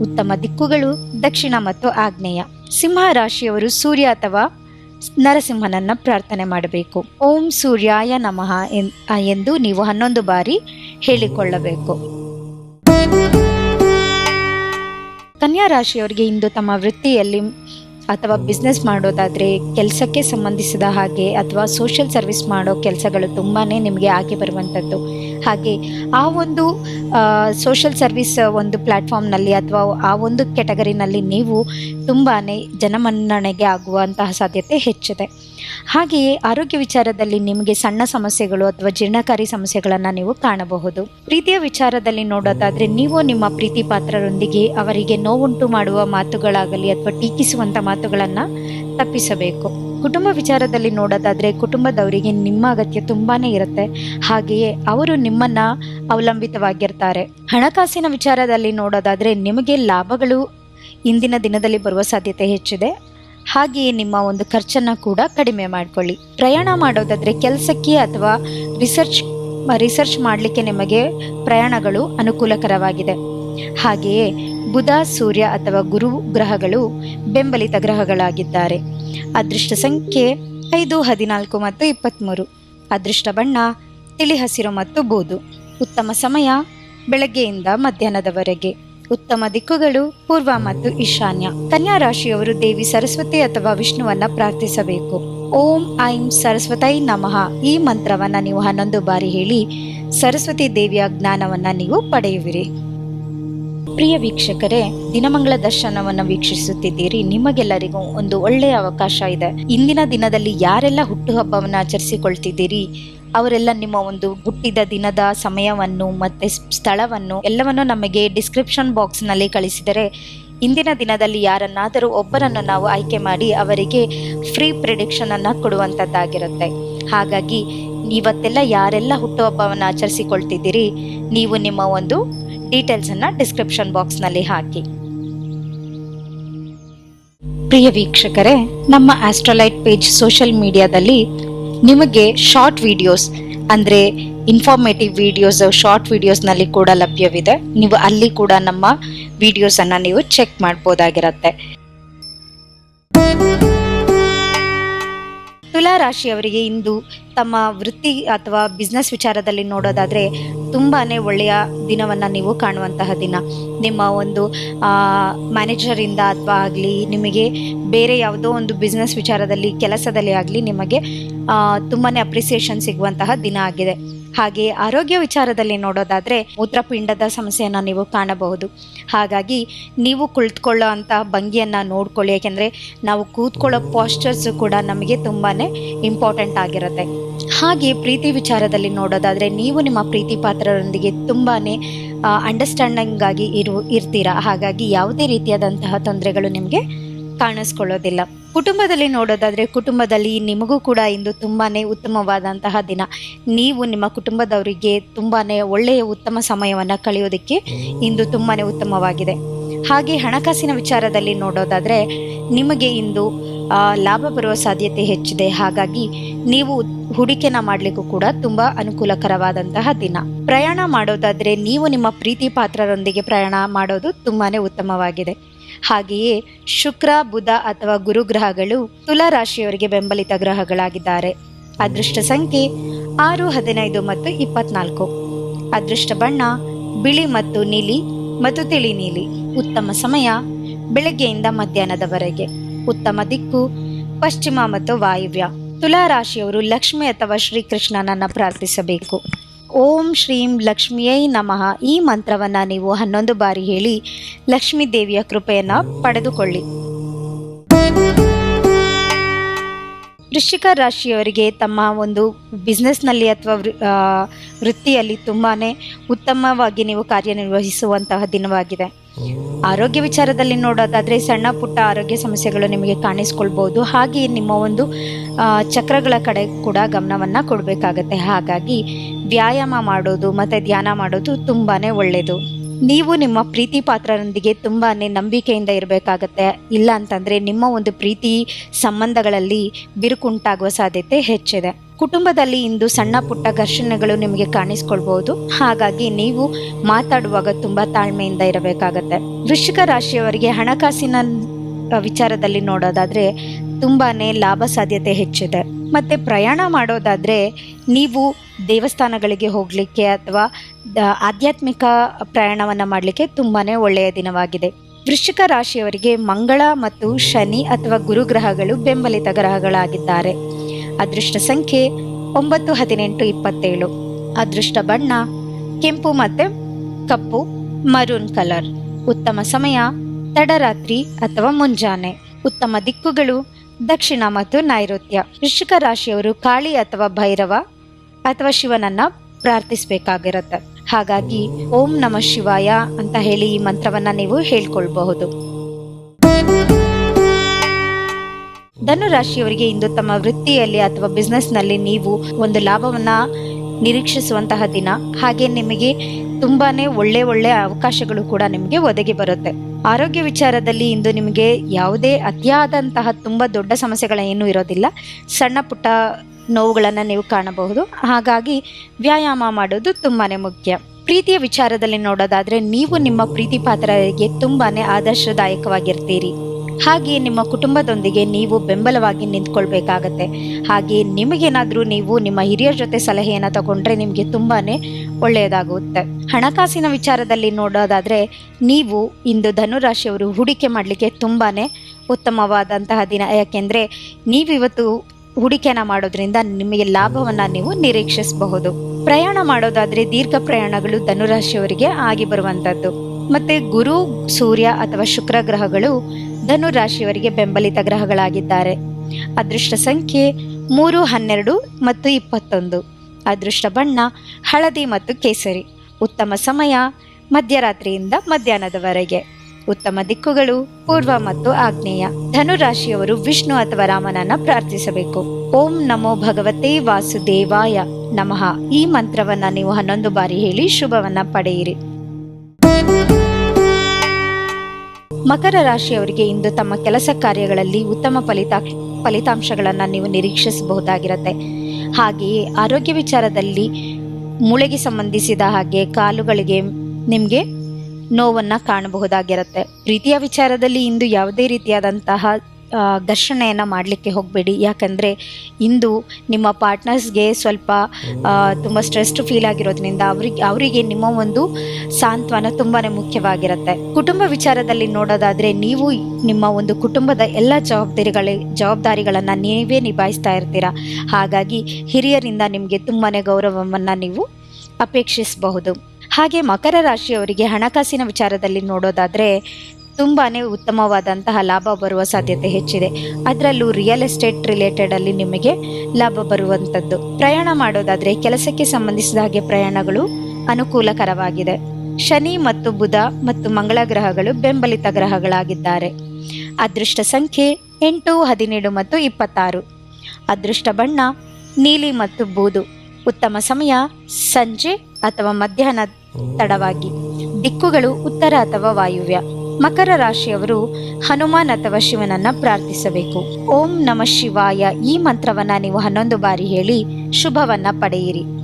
ಉತ್ತಮ ದಿಕ್ಕುಗಳು ದಕ್ಷಿಣ ಮತ್ತು ಆಗ್ನೇಯ. ಸಿಂಹ ರಾಶಿಯವರು ಸೂರ್ಯ ಅಥವಾ ನರಸಿಂಹನನ್ನ ಪ್ರಾರ್ಥನೆ ಮಾಡಬೇಕು. ಓಂ ಸೂರ್ಯಾಯ ನಮಃ ಎಂದು ನೀವು ಹನ್ನೊಂದು ಬಾರಿ ಹೇಳಿಕೊಳ್ಳಬೇಕು. ಕನ್ಯಾ ರಾಶಿಯವರಿಗೆ ಇಂದು ತಮ್ಮ ವೃತ್ತಿಯಲ್ಲಿ ಅಥವಾ ಬಿಸ್ನೆಸ್ ಮಾಡೋದಾದರೆ ಕೆಲಸಕ್ಕೆ ಸಂಬಂಧಿಸಿದ ಹಾಗೆ ಅಥವಾ ಸೋಷಿಯಲ್ ಸರ್ವಿಸ್ ಮಾಡೋ ಕೆಲಸಗಳು ತುಂಬಾ ನಿಮಗೆ ಆಗಿ ಬರುವಂಥದ್ದು ಹಾಗೆ ಆ ಒಂದು ಸೋಷಲ್ ಸರ್ವಿಸ್ ಒಂದು ಪ್ಲ್ಯಾಟ್ಫಾರ್ಮ್ನಲ್ಲಿ ಅಥವಾ ಆ ಒಂದು ಕೆಟಗರಿನಲ್ಲಿ ನೀವು ತುಂಬಾ ಜನಮನ್ನಣೆಗೆ ಆಗುವಂತಹ ಸಾಧ್ಯತೆ ಹೆಚ್ಚಿದೆ. ಹಾಗೆಯೇ ಆರೋಗ್ಯ ವಿಚಾರದಲ್ಲಿ ನಿಮಗೆ ಸಣ್ಣ ಸಮಸ್ಯೆಗಳು ಅಥವಾ ಜೀರ್ಣಕಾರಿ ಸಮಸ್ಯೆಗಳನ್ನು ನೀವು ಕಾಣಬಹುದು. ಪ್ರೀತಿಯ ವಿಚಾರದಲ್ಲಿ ನೋಡೋದಾದರೆ ನೀವು ನಿಮ್ಮ ಪ್ರೀತಿ ಪಾತ್ರರೊಂದಿಗೆ ಅವರಿಗೆ ನೋವುಂಟು ಮಾಡುವ ಮಾತುಗಳಾಗಲಿ ಅಥವಾ ಟೀಕಿಸುವಂಥ ಮಾತುಗಳನ್ನು ತಪ್ಪಿಸಬೇಕು. ಕುಟುಂಬ ವಿಚಾರದಲ್ಲಿ ನೋಡೋದಾದರೆ ಕುಟುಂಬದವರಿಗೆ ನಿಮ್ಮ ಅಗತ್ಯ ತುಂಬಾನೇ ಇರುತ್ತೆ. ಹಾಗೆಯೇ ಅವರು ನಿಮ್ಮನ್ನ ಅವಲಂಬಿತವಾಗಿರ್ತಾರೆ. ಹಣಕಾಸಿನ ವಿಚಾರದಲ್ಲಿ ನೋಡೋದಾದರೆ ನಿಮಗೆ ಲಾಭಗಳು ಇಂದಿನ ದಿನದಲ್ಲಿ ಬರುವ ಸಾಧ್ಯತೆ ಹೆಚ್ಚಿದೆ. ಹಾಗೆಯೇ ನಿಮ್ಮ ಒಂದು ಖರ್ಚನ್ನು ಕೂಡ ಕಡಿಮೆ ಮಾಡಿಕೊಳ್ಳಿ. ಪ್ರಯಾಣ ಮಾಡೋದಾದರೆ ಕೆಲಸಕ್ಕೆ ಅಥವಾ ರಿಸರ್ಚ್ ರಿಸರ್ಚ್ ಮಾಡಲಿಕ್ಕೆ ನಿಮಗೆ ಪ್ರಯಾಣಗಳು ಅನುಕೂಲಕರವಾಗಿದೆ. ಹಾಗೆಯೇ ಬುಧ, ಸೂರ್ಯ ಅಥವಾ ಗುರು ಗ್ರಹಗಳು ಬೆಂಬಲಿತ ಗ್ರಹಗಳಾಗಿದ್ದಾರೆ. ಅದೃಷ್ಟ ಸಂಖ್ಯೆ ಐದು, ಹದಿನಾಲ್ಕು ಮತ್ತು ಇಪ್ಪತ್ತ್ಮೂರು ಅದೃಷ್ಟ ಬಣ್ಣ ತಿಳಿ ಹಸಿರು ಮತ್ತು ಬೂದು. ಉತ್ತಮ ಸಮಯ, ಬೆಳಗ್ಗೆಯಿಂದ ಮಧ್ಯಾಹ್ನದವರೆಗೆ. ಉತ್ತಮ ದಿಕ್ಕುಗಳು, ಪೂರ್ವ ಮತ್ತು ಈಶಾನ್ಯ. ಕನ್ಯಾ ರಾಶಿಯವರು ದೇವಿ ಸರಸ್ವತಿ ಅಥವಾ ವಿಷ್ಣುವನ್ನ ಪ್ರಾರ್ಥಿಸಬೇಕು. ಓಂ ಐಂ ಸರಸ್ವತೈ ನಮಃ. ಈ ಮಂತ್ರವನ್ನ ನೀವು ಹನ್ನೊಂದು ಬಾರಿ ಹೇಳಿ, ಸರಸ್ವತಿ ದೇವಿಯ ಜ್ಞಾನವನ್ನ ನೀವು ಪಡೆಯುವಿರಿ. ಪ್ರಿಯ ವೀಕ್ಷಕರೇ, ದಿನಮಂಗಳ ದರ್ಶನವನ್ನು ವೀಕ್ಷಿಸುತ್ತಿದ್ದೀರಿ. ನಿಮಗೆಲ್ಲರಿಗೂ ಒಂದು ಒಳ್ಳೆಯ ಅವಕಾಶ ಇದೆ. ಇಂದಿನ ದಿನದಲ್ಲಿ ಯಾರೆಲ್ಲ ಹುಟ್ಟುಹಬ್ಬವನ್ನು ಆಚರಿಸಿಕೊಳ್ತಿದ್ದೀರಿ, ಅವರೆಲ್ಲ ನಿಮ್ಮ ಒಂದು ಹುಟ್ಟಿದ ದಿನದ ಸಮಯವನ್ನು ಮತ್ತೆ ಸ್ಥಳವನ್ನು ಎಲ್ಲವನ್ನು ನಮಗೆ ಡಿಸ್ಕ್ರಿಪ್ಷನ್ ಬಾಕ್ಸ್ನಲ್ಲಿ ಕಳಿಸಿದರೆ, ಇಂದಿನ ದಿನದಲ್ಲಿ ಯಾರನ್ನಾದರೂ ಒಬ್ಬರನ್ನು ನಾವು ಆಯ್ಕೆ ಮಾಡಿ ಅವರಿಗೆ ಫ್ರೀ ಪ್ರಿಡಿಕ್ಷನ್ ಅನ್ನ ಕೊಡುವಂಥದ್ದಾಗಿರುತ್ತೆ. ಹಾಗಾಗಿ ಇವತ್ತೆಲ್ಲ ಯಾರೆಲ್ಲ ಹುಟ್ಟುಹಬ್ಬವನ್ನು ಆಚರಿಸಿಕೊಳ್ತಿದ್ದೀರಿ, ನೀವು ನಿಮ್ಮ ಒಂದು ಡೀಟೇಲ್ಸ್ ಅನ್ನ ಡಿಸ್ಕ್ರಿಪ್ಷನ್ ಬಾಕ್ಸ್ನಲ್ಲಿ ಹಾಕಿ. ಪ್ರಿಯ ವೀಕ್ಷಕರೇ, ನಮ್ಮ ಆಸ್ಟ್ರಲೈಟ್ ಪೇಜ್ ಸೋಷಿಯಲ್ ಮೀಡಿಯಾದಲ್ಲಿ ನಿಮಗೆ ಶಾರ್ಟ್ ವಿಡಿಯೋಸ್ ಅಂದ್ರೆ ಇನ್ಫಾರ್ಮೇಟಿವ್ ವಿಡಿಯೋಸ್ ಶಾರ್ಟ್ ವಿಡಿಯೋಸ್ನಲ್ಲಿ ಕೂಡ ಲಭ್ಯವಿದೆ. ನೀವು ಅಲ್ಲಿ ಕೂಡ ನಮ್ಮ ವಿಡಿಯೋಸ್ ಅನ್ನ ನೀವು ಚೆಕ್ ಮಾಡಬಹುದಾಗಿರತ್ತೆ ತುಲಾ ರಾಶಿಯವರಿಗೆ ಇಂದು ತಮ್ಮ ವೃತ್ತಿ ಅಥವಾ ಬಿಸ್ನೆಸ್ ವಿಚಾರದಲ್ಲಿ ನೋಡೋದಾದರೆ ತುಂಬಾ ಒಳ್ಳೆಯ ದಿನವನ್ನು ನೀವು ಕಾಣುವಂತಹ ದಿನ. ನಿಮ್ಮ ಒಂದು ಮ್ಯಾನೇಜರಿಂದ ಅಥವಾ ಆಗಲಿ, ನಿಮಗೆ ಬೇರೆ ಯಾವುದೋ ಒಂದು ಬಿಸ್ನೆಸ್ ವಿಚಾರದಲ್ಲಿ, ಕೆಲಸದಲ್ಲಿ ಆಗಲಿ ನಿಮಗೆ ತುಂಬಾ ಅಪ್ರಿಸಿಯೇಷನ್ ಸಿಗುವಂತಹ ದಿನ ಆಗಿದೆ. ಹಾಗೆ ಆರೋಗ್ಯ ವಿಚಾರದಲ್ಲಿ ನೋಡೋದಾದ್ರೆ ಮೂತ್ರಪಿಂಡದ ಸಮಸ್ಯೆಯನ್ನು ನೀವು ಕಾಣಬಹುದು. ಹಾಗಾಗಿ ನೀವು ಕುಳಿತುಕೊಳ್ಳೋ ಅಂತ ಭಂಗಿಯನ್ನು ನೋಡ್ಕೊಳ್ಳಿ. ಯಾಕೆಂದರೆ ನಾವು ಕೂತ್ಕೊಳ್ಳೋ ಪಾಸ್ಚರ್ಸ್ ಕೂಡ ನಮಗೆ ತುಂಬಾ ಇಂಪಾರ್ಟೆಂಟ್ ಆಗಿರುತ್ತೆ. ಹಾಗೆ ಪ್ರೀತಿ ವಿಚಾರದಲ್ಲಿ ನೋಡೋದಾದ್ರೆ ನೀವು ನಿಮ್ಮ ಪ್ರೀತಿ ಪಾತ್ರರೊಂದಿಗೆ ತುಂಬಾ ಅಂಡರ್ಸ್ಟ್ಯಾಂಡಿಂಗ್ ಆಗಿ ಇರು, ಇರ್ತೀರಾ? ಹಾಗಾಗಿ ಯಾವುದೇ ರೀತಿಯಾದಂತಹ ತೊಂದರೆಗಳು ನಿಮಗೆ ಕಾಣಿಸ್ಕೊಳ್ಳೋದಿಲ್ಲ. ಕುಟುಂಬದಲ್ಲಿ ನೋಡೋದಾದರೆ ಕುಟುಂಬದಲ್ಲಿ ನಿಮಗೂ ಕೂಡ ಇಂದು ತುಂಬಾ ಉತ್ತಮವಾದಂತಹ ದಿನ. ನೀವು ನಿಮ್ಮ ಕುಟುಂಬದವರಿಗೆ ತುಂಬಾ ಒಳ್ಳೆಯ ಉತ್ತಮ ಸಮಯವನ್ನು ಕಳೆಯೋದಕ್ಕೆ ಇಂದು ತುಂಬಾ ಉತ್ತಮವಾಗಿದೆ. ಹಾಗೆ ಹಣಕಾಸಿನ ವಿಚಾರದಲ್ಲಿ ನೋಡೋದಾದರೆ ನಿಮಗೆ ಇಂದು ಲಾಭ ಬರುವ ಸಾಧ್ಯತೆ ಹೆಚ್ಚಿದೆ. ಹಾಗಾಗಿ ನೀವು ಹೂಡಿಕೆನ ಮಾಡಲಿಕ್ಕೂ ಕೂಡ ತುಂಬ ಅನುಕೂಲಕರವಾದಂತಹ ದಿನ. ಪ್ರಯಾಣ ಮಾಡೋದಾದರೆ ನೀವು ನಿಮ್ಮ ಪ್ರೀತಿ ಪಾತ್ರರೊಂದಿಗೆ ಪ್ರಯಾಣ ಮಾಡೋದು ತುಂಬಾ ಉತ್ತಮವಾಗಿದೆ. ಹಾಗೆಯೇ ಶುಕ್ರ, ಬುಧ ಅಥವಾ ಗುರು ಗ್ರಹಗಳು ತುಲಾ ರಾಶಿಯವರಿಗೆ ಬೆಂಬಲಿತ ಗ್ರಹಗಳಾಗಿದ್ದಾರೆ. ಅದೃಷ್ಟ ಸಂಖ್ಯೆ ಆರು, ಹದಿನೈದು ಮತ್ತು ಇಪ್ಪತ್ನಾಲ್ಕು. ಅದೃಷ್ಟ ಬಣ್ಣ ಬಿಳಿ ಮತ್ತು ನೀಲಿ ಮತ್ತು ತಿಳಿ ನೀಲಿ ಉತ್ತಮ ಸಮಯ ಬೆಳಗ್ಗೆಯಿಂದ ಮಧ್ಯಾಹ್ನದವರೆಗೆ. ಉತ್ತಮ ದಿಕ್ಕು ಪಶ್ಚಿಮ ಮತ್ತು ವಾಯುವ್ಯ. ತುಲಾ ರಾಶಿಯವರು ಲಕ್ಷ್ಮಿ ಅಥವಾ ಶ್ರೀಕೃಷ್ಣನನ್ನು ಪ್ರಾರ್ಥಿಸಬೇಕು. ಓಂ ಶ್ರೀಂ ಲಕ್ಷ್ಮಿಯೈ ನಮಃ. ಈ ಮಂತ್ರವನ್ನು ನೀವು ಹನ್ನೊಂದು ಬಾರಿ ಹೇಳಿ ಲಕ್ಷ್ಮೀ ದೇವಿಯ ಕೃಪೆಯನ್ನು ಪಡೆದುಕೊಳ್ಳಿ. ವೃಶ್ಚಿಕ ರಾಶಿಯವರಿಗೆ ತಮ್ಮ ಒಂದು ಬಿಸ್ನೆಸ್ನಲ್ಲಿ ಅಥವಾ ವೃತ್ತಿಯಲ್ಲಿ ತುಂಬಾ ಉತ್ತಮವಾಗಿ ನೀವು ಕಾರ್ಯನಿರ್ವಹಿಸುವಂತಹ ದಿನವಾಗಿದೆ. ಆರೋಗ್ಯ ವಿಚಾರದಲ್ಲಿ ನೋಡೋದಾದ್ರೆ ಸಣ್ಣ ಪುಟ್ಟ ಆರೋಗ್ಯ ಸಮಸ್ಯೆಗಳು ನಿಮಗೆ ಕಾಣಿಸ್ಕೊಳ್ಬಹುದು ಹಾಗೆ ನಿಮ್ಮ ಒಂದು ಚಕ್ರಗಳ ಕಡೆ ಕೂಡ ಗಮನವನ್ನ ಕೊಡಬೇಕಾಗತ್ತೆ. ಹಾಗಾಗಿ ವ್ಯಾಯಾಮ ಮಾಡೋದು ಮತ್ತೆ ಧ್ಯಾನ ಮಾಡೋದು ತುಂಬಾನೇ ಒಳ್ಳೆಯದು ನೀವು ನಿಮ್ಮ ಪ್ರೀತಿ ಪಾತ್ರರೊಂದಿಗೆ ತುಂಬಾನೇ ನಂಬಿಕೆಯಿಂದ ಇರಬೇಕಾಗತ್ತೆ. ಇಲ್ಲ ಅಂತಂದ್ರೆ ನಿಮ್ಮ ಒಂದು ಪ್ರೀತಿ ಸಂಬಂಧಗಳಲ್ಲಿ ಬಿರುಕುಂಟಾಗುವ ಸಾಧ್ಯತೆ ಹೆಚ್ಚಿದೆ. ಕುಟುಂಬದಲ್ಲಿ ಇಂದು ಸಣ್ಣ ಪುಟ್ಟ ಘರ್ಷಣೆಗಳು ನಿಮಗೆ ಕಾಣಿಸ್ಕೊಳ್ಬಹುದು. ಹಾಗಾಗಿ ನೀವು ಮಾತಾಡುವಾಗ ತುಂಬಾ ತಾಳ್ಮೆಯಿಂದ ಇರಬೇಕಾಗತ್ತೆ. ವೃಶ್ಚಿಕ ರಾಶಿಯವರಿಗೆ ಹಣಕಾಸಿನ ವಿಚಾರದಲ್ಲಿ ನೋಡೋದಾದ್ರೆ ತುಂಬಾನೇ ಲಾಭ ಸಾಧ್ಯತೆ ಹೆಚ್ಚಿದೆ. ಮತ್ತೆ ಪ್ರಯಾಣ ಮಾಡೋದಾದ್ರೆ ನೀವು ದೇವಸ್ಥಾನಗಳಿಗೆ ಹೋಗಲಿಕ್ಕೆ ಅಥವಾ ಆಧ್ಯಾತ್ಮಿಕ ಪ್ರಯಾಣವನ್ನು ಮಾಡಲಿಕ್ಕೆ ತುಂಬಾ ಒಳ್ಳೆಯ ದಿನವಾಗಿದೆ. ವೃಶ್ಚಿಕ ರಾಶಿಯವರಿಗೆ ಮಂಗಳ ಮತ್ತು ಶನಿ ಅಥವಾ ಗುರುಗ್ರಹಗಳು ಬೆಂಬಲಿತ ಗ್ರಹಗಳಾಗಿದ್ದಾರೆ. ಅದೃಷ್ಟ ಸಂಖ್ಯೆ ಒಂಬತ್ತು, ಹದಿನೆಂಟು, ಇಪ್ಪತ್ತೇಳು. ಅದೃಷ್ಟ ಬಣ್ಣ, ಕೆಂಪು ಮತ್ತು ಕಪ್ಪು, ಮರೂನ್ ಕಲರ್. ಉತ್ತಮ ಸಮಯ, ತಡರಾತ್ರಿ ಅಥವಾ ಮುಂಜಾನೆ. ಉತ್ತಮ ದಿಕ್ಕುಗಳು, ದಕ್ಷಿಣ ಮತ್ತು ನೈಋತ್ಯ. ವೃಶ್ಚಿಕ ರಾಶಿಯವರು ಕಾಳಿ ಅಥವಾ ಭೈರವ ಅಥವಾ ಶಿವನನ್ನ ಪ್ರಾರ್ಥಿಸಬೇಕಾಗಿರುತ್ತೆ. ಹಾಗಾಗಿ ಓಂ ನಮ ಶಿವಾಯ ಅಂತ ಹೇಳಿ ಈ ಮಂತ್ರವನ್ನ ನೀವು ಹೇಳ್ಕೊಳ್ಬಹುದು. ಧನುರಾಶಿಯವರಿಗೆ ಇಂದು ತಮ್ಮ ವೃತ್ತಿಯಲ್ಲಿ ಅಥವಾ ಬಿಸ್ನೆಸ್ನಲ್ಲಿ ನೀವು ಒಂದು ಲಾಭವನ್ನ ನಿರೀಕ್ಷಿಸುವಂತಹ ದಿನ. ಹಾಗೆ ನಿಮಗೆ ತುಂಬಾನೇ ಒಳ್ಳೆ ಒಳ್ಳೆ ಅವಕಾಶಗಳು ಕೂಡ ನಿಮಗೆ ಒದಗಿ ಬರುತ್ತೆ. ಆರೋಗ್ಯ ವಿಚಾರದಲ್ಲಿ ಇಂದು ನಿಮಗೆ ಯಾವುದೇ ಅತಿಯಾದಂತಹ ತುಂಬಾ ದೊಡ್ಡ ಸಮಸ್ಯೆಗಳೇನೂ ಇರೋದಿಲ್ಲ. ಸಣ್ಣ ಪುಟ್ಟ ನೋವುಗಳನ್ನು ನೀವು ಕಾಣಬಹುದು. ಹಾಗಾಗಿ ವ್ಯಾಯಾಮ ಮಾಡೋದು ತುಂಬಾ ಮುಖ್ಯ. ಪ್ರೀತಿಯ ವಿಚಾರದಲ್ಲಿ ನೋಡೋದಾದರೆ ನೀವು ನಿಮ್ಮ ಪ್ರೀತಿ ಪಾತ್ರರಿಗೆ ತುಂಬಾ ಆದರ್ಶದಾಯಕವಾಗಿರ್ತೀರಿ. ಹಾಗೆ ನಿಮ್ಮ ಕುಟುಂಬದೊಂದಿಗೆ ನೀವು ಬೆಂಬಲವಾಗಿ ನಿಂತ್ಕೊಳ್ಬೇಕಾಗತ್ತೆ. ಹಾಗೆ ನಿಮಗೇನಾದರೂ ನೀವು ನಿಮ್ಮ ಹಿರಿಯರ ಜೊತೆ ಸಲಹೆಯನ್ನು ತಗೊಂಡ್ರೆ ನಿಮಗೆ ತುಂಬಾ ಒಳ್ಳೆಯದಾಗುತ್ತೆ. ಹಣಕಾಸಿನ ವಿಚಾರದಲ್ಲಿ ನೋಡೋದಾದರೆ ನೀವು ಇಂದು ಧನುರಾಶಿಯವರು ಹೂಡಿಕೆ ಮಾಡಲಿಕ್ಕೆ ತುಂಬಾ ಉತ್ತಮವಾದಂತಹ ದಿನ. ಯಾಕೆಂದರೆ ನೀವಿವತ್ತು ಹೂಡಿಕೆನ ಮಾಡೋದ್ರಿಂದ ನಿಮಗೆ ಲಾಭವನ್ನ ನೀವು ನಿರೀಕ್ಷಿಸಬಹುದು. ಪ್ರಯಾಣ ಮಾಡೋದಾದ್ರೆ ದೀರ್ಘ ಪ್ರಯಾಣಗಳು ಧನುರಾಶಿಯವರಿಗೆ ಆಗಿ ಬರುವಂತದ್ದು. ಮತ್ತೆ ಗುರು, ಸೂರ್ಯ ಅಥವಾ ಶುಕ್ರ ಗ್ರಹಗಳು ಧನುರಾಶಿಯವರಿಗೆ ಬೆಂಬಲಿತ ಗ್ರಹಗಳಾಗಿದ್ದಾರೆ. ಅದೃಷ್ಟ ಸಂಖ್ಯೆ ಮೂರು, ಹನ್ನೆರಡು ಮತ್ತು ಇಪ್ಪತ್ತೊಂದು. ಅದೃಷ್ಟ ಬಣ್ಣ, ಹಳದಿ ಮತ್ತು ಕೇಸರಿ. ಉತ್ತಮ ಸಮಯ ಮಧ್ಯರಾತ್ರಿಯಿಂದ ಮಧ್ಯಾಹ್ನದವರೆಗೆ. ಉತ್ತಮ ದಿಕ್ಕುಗಳು, ಪೂರ್ವ ಮತ್ತು ಆಗ್ನೇಯ ಧನು ರಾಶಿಯವರು ವಿಷ್ಣು ಅಥವಾ ರಾಮನನ್ನ ಪ್ರಾರ್ಥಿಸಬೇಕು. ಓಂ ನಮೋ ಭಗವತೆ ವಾಸುದೇವಾಯ. ನಮಃ. ಈ ಮಂತ್ರವನ್ನ ನೀವು ಹನ್ನೊಂದು ಬಾರಿ ಹೇಳಿ ಶುಭವನ್ನ ಪಡೆಯಿರಿ. ಮಕರ ರಾಶಿಯವರಿಗೆ ಇಂದು ತಮ್ಮ ಕೆಲಸ ಕಾರ್ಯಗಳಲ್ಲಿ ಉತ್ತಮ ಫಲಿತಾ, ಫಲಿತಾಂಶಗಳನ್ನು ನೀವು ನಿರೀಕ್ಷಿಸಬಹುದಾಗಿರುತ್ತೆ. ಹಾಗೆಯೇ ಆರೋಗ್ಯ ವಿಚಾರದಲ್ಲಿ ಮೂಳೆಗೆ ಸಂಬಂಧಿಸಿದ ಹಾಗೆ ಕಾಲುಗಳಿಗೆ ನಿಮಗೆ ನೋವನ್ನು ಕಾಣಬಹುದಾಗಿರುತ್ತೆ. ಪ್ರೀತಿಯ ವಿಚಾರದಲ್ಲಿ ಇಂದು ಯಾವುದೇ ರೀತಿಯಾದಂತಹ ಘರ್ಷಣೆಯನ್ನು ಮಾಡಲಿಕ್ಕೆ ಹೋಗಬೇಡಿ. ಯಾಕಂದರೆ ಇಂದು ನಿಮ್ಮ ಪಾರ್ಟ್ನರ್ಸ್ಗೆ ಸ್ವಲ್ಪ ತುಂಬ ಸ್ಟ್ರೆಸ್ಡ್ ಫೀಲ್ ಆಗಿರೋದ್ರಿಂದ ಅವರಿಗೆ ಅವರಿಗೆ ನಿಮ್ಮ ಒಂದು ಸಾಂತ್ವನ ತುಂಬಾ ಮುಖ್ಯವಾಗಿರುತ್ತೆ. ಕುಟುಂಬ ವಿಚಾರದಲ್ಲಿ ನೋಡೋದಾದರೆ ನೀವು ನಿಮ್ಮ ಒಂದು ಕುಟುಂಬದ ಎಲ್ಲ ಜವಾಬ್ದಾರಿಗಳ, ಜವಾಬ್ದಾರಿಗಳನ್ನು ನೀವೇ ನಿಭಾಯಿಸ್ತಾ ಇರ್ತೀರ? ಹಾಗಾಗಿ ಹಿರಿಯರಿಂದ ನಿಮಗೆ ತುಂಬಾ ಗೌರವವನ್ನು ನೀವು ಅಪೇಕ್ಷಿಸಬಹುದು. ಹಾಗೆ ಮಕರ ರಾಶಿಯವರಿಗೆ ಹಣಕಾಸಿನ ವಿಚಾರದಲ್ಲಿ ನೋಡೋದಾದರೆ ತುಂಬಾ ಉತ್ತಮವಾದಂತಹ ಲಾಭ ಬರುವ ಸಾಧ್ಯತೆ ಹೆಚ್ಚಿದೆ. ಅದರಲ್ಲೂ ರಿಯಲ್ ಎಸ್ಟೇಟ್ ರಿಲೇಟೆಡ್ ಅಲ್ಲಿ ನಿಮಗೆ ಲಾಭ ಬರುವಂಥದ್ದು ಪ್ರಯಾಣ ಮಾಡೋದಾದ್ರೆ ಕೆಲಸಕ್ಕೆ ಸಂಬಂಧಿಸಿದ ಹಾಗೆ ಪ್ರಯಾಣಗಳು ಅನುಕೂಲಕರವಾಗಿದೆ. ಶನಿ ಮತ್ತು ಬುಧ ಮತ್ತು ಮಂಗಳ ಗ್ರಹಗಳು ಬೆಂಬಲಿತ ಗ್ರಹಗಳಾಗಿದ್ದಾರೆ. ಅದೃಷ್ಟ ಸಂಖ್ಯೆ ಎಂಟು, ಹದಿನೇಳು ಮತ್ತು ಇಪ್ಪತ್ತಾರು. ಅದೃಷ್ಟ ಬಣ್ಣ ನೀಲಿ ಮತ್ತು ಬೂದು. ಉತ್ತಮ ಸಮಯ ಸಂಜೆ ಅಥವಾ ಮಧ್ಯಾಹ್ನ ತಡವಾಗಿ. ದಿಕ್ಕುಗಳು ಉತ್ತರ ಅಥವಾ ವಾಯುವ್ಯ. ಮಕರ ರಾಶಿಯವರು ಹನುಮಾನ್ ಅಥವಾ ಶಿವನನ್ನ ಪ್ರಾರ್ಥಿಸಬೇಕು. ಓಂ ನಮ ಶಿವಾಯ ಈ ಮಂತ್ರವನ್ನ ನೀವು ಹನ್ನೊಂದು ಬಾರಿ ಹೇಳಿ ಶುಭವನ್ನ ಪಡೆಯಿರಿ.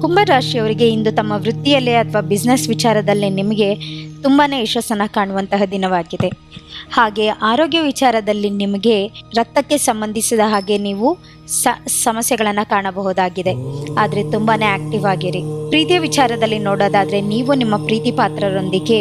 ಕುಂಭರಾಶಿಯವರಿಗೆ ಇಂದು ತಮ್ಮ ವೃತ್ತಿಯಲ್ಲೇ ಅಥವಾ ಬಿಸ್ನೆಸ್ ವಿಚಾರದಲ್ಲೇ ನಿಮಗೆ ತುಂಬಾ ಯಶಸ್ಸನ್ನು ಕಾಣುವಂತಹ ದಿನವಾಗಿದೆ. ಹಾಗೆ ಆರೋಗ್ಯ ವಿಚಾರದಲ್ಲಿ ನಿಮಗೆ ರಕ್ತಕ್ಕೆ ಸಂಬಂಧಿಸಿದ ಹಾಗೆ ನೀವು ಸ, ಸಮಸ್ಯೆಗಳನ್ನು ಕಾಣಬಹುದಾಗಿದೆ. ಆದರೆ ತುಂಬಾ ಆಕ್ಟಿವ್ ಆಗಿರಿ. ಪ್ರೀತಿಯ ವಿಚಾರದಲ್ಲಿ ನೋಡೋದಾದರೆ ನೀವು ನಿಮ್ಮ ಪ್ರೀತಿ ಪಾತ್ರರೊಂದಿಗೆ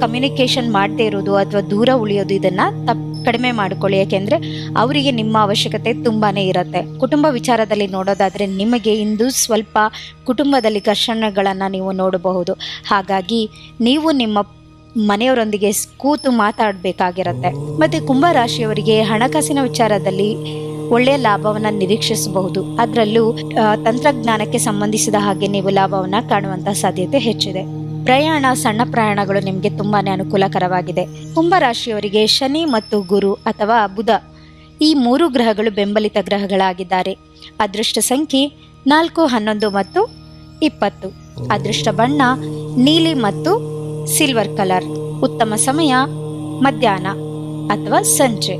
ಕಮ್ಯುನಿಕೇಷನ್ ಮಾಡದೇ ಇರೋದು ಅಥವಾ ದೂರ ಉಳಿಯೋದು ಇದನ್ನು ತಪ್ ಕಡಿಮೆ ಮಾಡಿಕೊಳ್ಳಿ. ಯಾಕೆಂದರೆ ಅವರಿಗೆ ನಿಮ್ಮ ಅವಶ್ಯಕತೆ ತುಂಬಾ ಇರುತ್ತೆ. ಕುಟುಂಬ ವಿಚಾರದಲ್ಲಿ ನೋಡೋದಾದ್ರೆ ನಿಮಗೆ ಇಂದು ಸ್ವಲ್ಪ ಕುಟುಂಬದಲ್ಲಿ ಘರ್ಷಣೆಗಳನ್ನು ನೀವು ನೋಡಬಹುದು. ಹಾಗಾಗಿ ನೀವು ನಿಮ್ಮ ಮನೆಯವರೊಂದಿಗೆ ಕೂತು ಮಾತಾಡಬೇಕಾಗಿರತ್ತೆ. ಮತ್ತೆ ಕುಂಭ ರಾಶಿಯವರಿಗೆ ಹಣಕಾಸಿನ ವಿಚಾರದಲ್ಲಿ ಒಳ್ಳೆಯ ಲಾಭವನ್ನು ನಿರೀಕ್ಷಿಸಬಹುದು. ಅದರಲ್ಲೂ ತಂತ್ರಜ್ಞಾನಕ್ಕೆ ಸಂಬಂಧಿಸಿದ ಹಾಗೆ ನೀವು ಲಾಭವನ್ನು ಕಾಣುವಂತಹ ಸಾಧ್ಯತೆ ಹೆಚ್ಚಿದೆ. ಪ್ರಯಾಣ, ಸಣ್ಣ ಪ್ರಯಾಣಗಳು ನಿಮಗೆ ತುಂಬಾನೇ ಅನುಕೂಲಕರವಾಗಿದೆ. ಕುಂಭರಾಶಿಯವರಿಗೆ ಶನಿ ಮತ್ತು ಗುರು ಅಥವಾ ಬುಧ ಈ ಮೂರು ಗ್ರಹಗಳು ಬೆಂಬಲಿತ ಗ್ರಹಗಳಾಗಿದ್ದಾರೆ. ಅದೃಷ್ಟ ಸಂಖ್ಯೆ ನಾಲ್ಕು, ಹನ್ನೊಂದು ಮತ್ತು ಇಪ್ಪತ್ತು. ಅದೃಷ್ಟ ಬಣ್ಣ ನೀಲಿ ಮತ್ತು ಸಿಲ್ವರ್ ಕಲರ್. ಉತ್ತಮ ಸಮಯ ಮಧ್ಯಾಹ್ನ ಅಥವಾ ಸಂಜೆ.